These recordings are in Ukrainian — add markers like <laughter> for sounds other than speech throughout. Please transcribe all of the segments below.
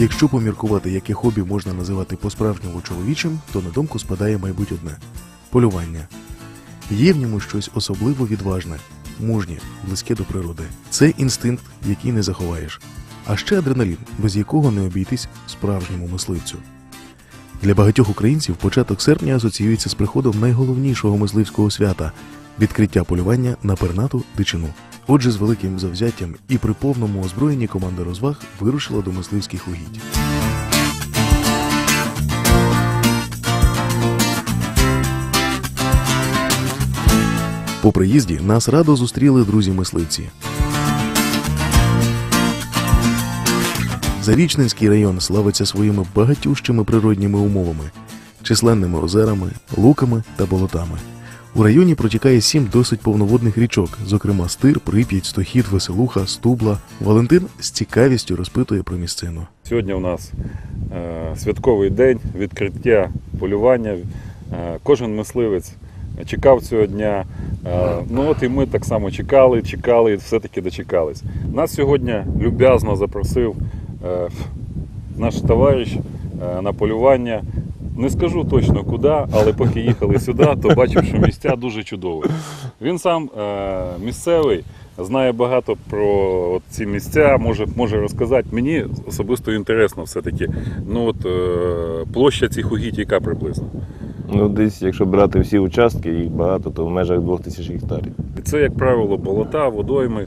Якщо поміркувати, яке хобі можна називати по-справжньому чоловічим, то на думку спадає, мабуть, одне полювання. Є в ньому щось особливо відважне, мужнє, близьке до природи. Це інстинкт, який не заховаєш. А ще адреналін, без якого не обійтись справжньому мисливцю. Для багатьох українців початок серпня асоціюється з приходом найголовнішого мисливського свята відкриття полювання на пернату дичину. Отже, з великим завзяттям і при повному озброєнні команда розваг вирушила до мисливських угідь. По приїзді нас радо зустріли друзі-мисливці. Зарічненський район славиться своїми багатющими природніми умовами, численними озерами, луками та болотами. У районі протікає сім досить повноводних річок, зокрема Стир, Прип'ять, Стохід, Веселуха, Стубла. Валентин з цікавістю розпитує про місцину. Сьогодні у нас е, святковий день відкриття полювання. Е, кожен мисливець чекав цього дня. Е, ну от і ми так само чекали, чекали і все-таки дочекались. Нас сьогодні люб'язно запросив наш товариш на полювання. Не скажу точно куди, але поки їхали сюди, то бачив, що місця дуже чудові. Він сам е, місцевий, знає багато про от ці місця, може, може розказати. Мені особисто інтересно все-таки. Ну от е, площа цих угідь, яка приблизно. Ну, десь, якщо брати всі участки, їх багато, то в межах 2000 гектарів. І це, як правило, болота, водойми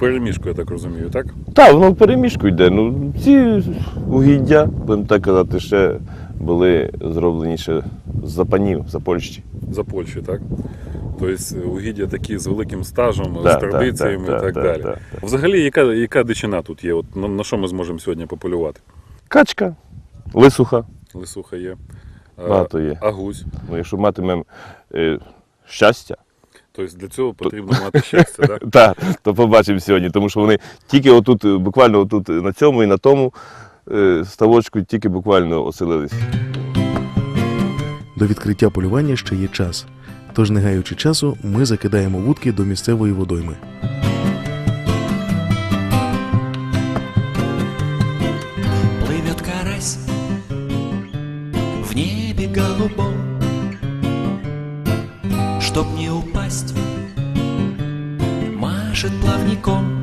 переміжку, я так розумію, так? Так, воно в переміжку йде. Ну, ці угіддя, будемо так казати, ще були зроблені ще з запанів, за Польщі. За Польщею, так? Тобто угіддя такі з великим стажем, Да, з так, традиціями так, і так так, далі. так, так. Взагалі, яка, яка дичина тут є? От на, на що ми зможемо сьогодні пополювати? Качка, висуха, Лисуха є. Багато є. а гусь. Ну, якщо матимемо е, щастя, Тобто для цього потрібно мати щастя, так? <laughs> та, то побачимо сьогодні, тому що вони тільки отут, е, буквально отут е, на цьому і на тому е, ставочку тільки буквально оселились. До відкриття полювання ще є час. Тож, не гаючи часу, ми закидаємо вудки до місцевої водойми. Плывет карась в небе голубом, Чтоб не упасть, машет плавником.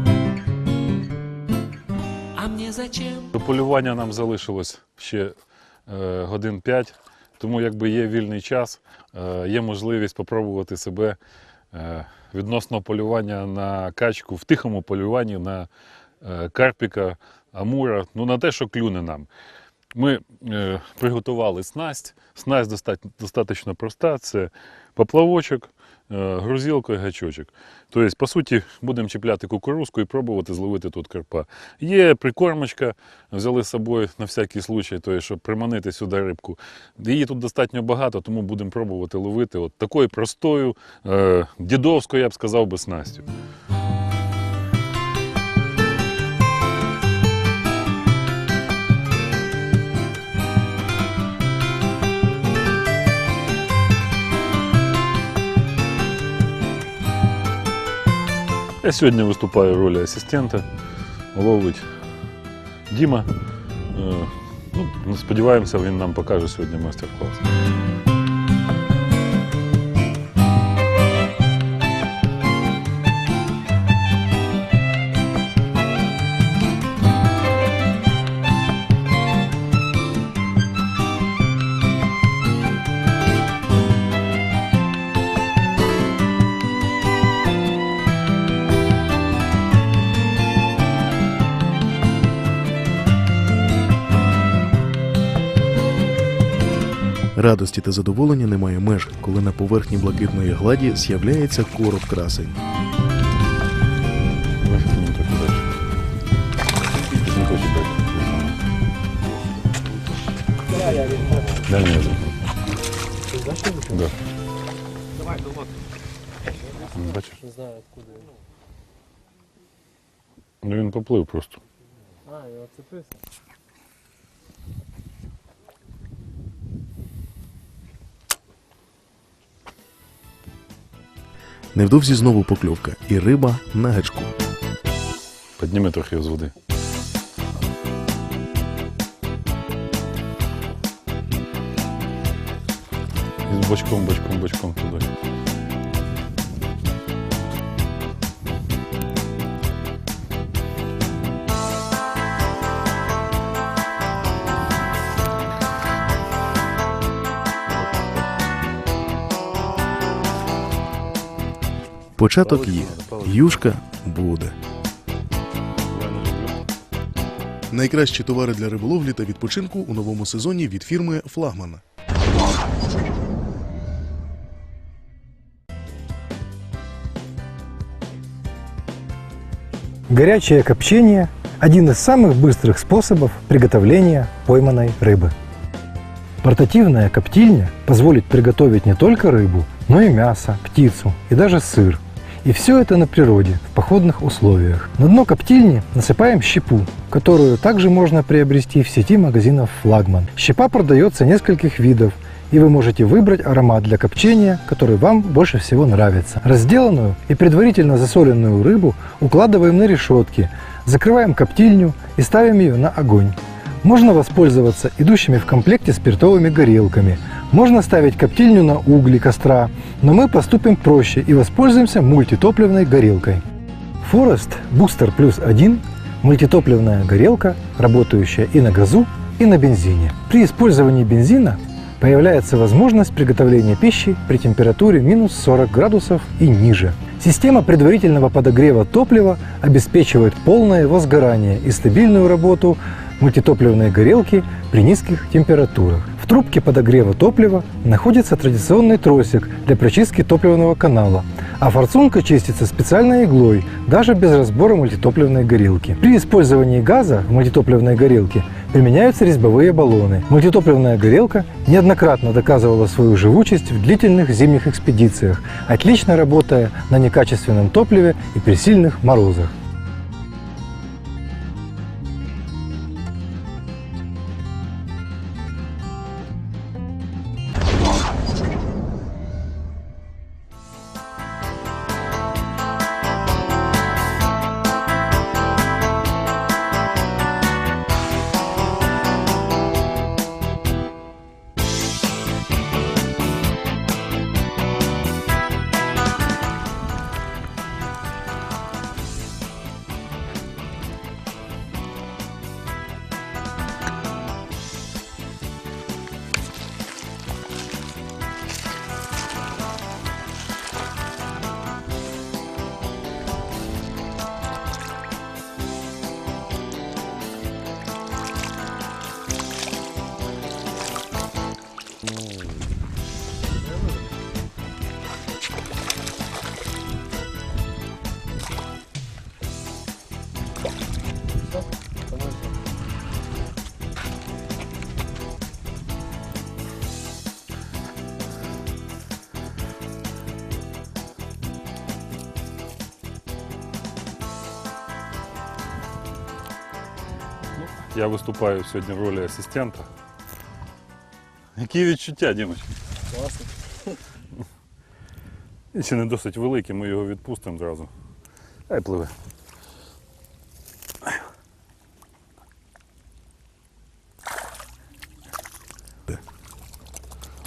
Зачем? До полювання нам залишилось ще е, годин 5, тому якби є вільний час, е, є можливість спробувати себе е, відносно полювання на качку, в тихому полюванні на е, карпіка, амура, ну на те, що клюне нам. Ми е, приготували снасть. Снасть достатньо проста. Це поплавочок, е, і гачочок. Тобто, по суті, будемо чіпляти кукурузку і пробувати зловити тут карпа. Є прикормочка, взяли з собою на всякий случай, тобто, щоб приманити сюди рибку. Її тут достатньо багато, тому будемо пробувати ловити от такою простою, е, дідовською, я б сказав, би, снастю. Я сьогодні виступаю в ролі асистента, ловить Діма. Е, Ну, сподіваємося, він нам покаже сьогодні майстер-клас. Радості та задоволення немає меж, коли на поверхні блакитної гладі з'являється короб красень. Да. Бачиш? Не знаю откуда. він. Ну він поплив просто. А, я оцепився. Невдовзі знову покльовка, і риба на гачку. Підніми трохи його з води. І з бочком, бочком, бочком туди. Початок є. Юшка буде. Найкращі товари для риболовлі та відпочинку у новому сезоні від фірми Флагман. Горячее копчение – один из самых быстрых способов приготовления пойманной рыбы. Портативная коптильня позволит приготовить не только рыбу, но и мясо, птицу и даже сыр. И все это на природе, в походных условиях. На дно коптильни насыпаем щепу, которую также можно приобрести в сети магазинов «Флагман». Щепа продается нескольких видов, и вы можете выбрать аромат для копчения, который вам больше всего нравится. Разделанную и предварительно засоленную рыбу укладываем на решетки, закрываем коптильню и ставим ее на огонь. Можно воспользоваться идущими в комплекте спиртовыми горелками. Можно ставить коптильню на угли костра, но мы поступим проще и воспользуемся мультитопливной горелкой. Forest Booster Plus 1 – мультитопливная горелка, работающая и на газу, и на бензине. При использовании бензина появляется возможность приготовления пищи при температуре минус 40 градусов и ниже. Система предварительного подогрева топлива обеспечивает полное возгорание и стабильную работу мультитопливной горелки при низких температурах. В трубке подогрева топлива находится традиционный тросик для прочистки топливного канала, а форсунка чистится специальной иглой, даже без разбора мультитопливной горелки. При использовании газа в мультитопливной горелке применяются резьбовые баллоны. Мультитопливная горелка неоднократно доказывала свою живучесть в длительных зимних экспедициях, отлично работая на некачественном топливе и при сильных морозах. Я виступаю сьогодні в ролі асистента. Які відчуття, Дімоч? Класно. Він ще не досить великий, ми його відпустимо зразу. Хай пливе.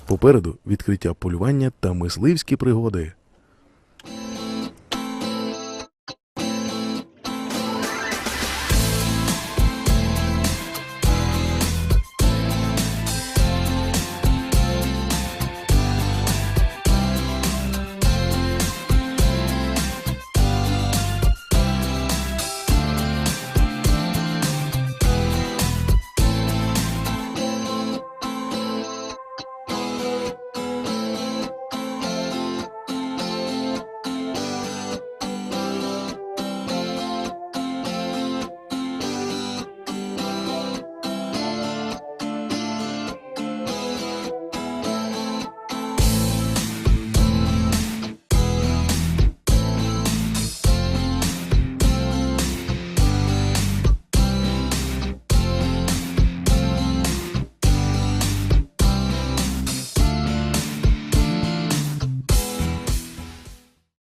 Попереду відкриття полювання та мисливські пригоди.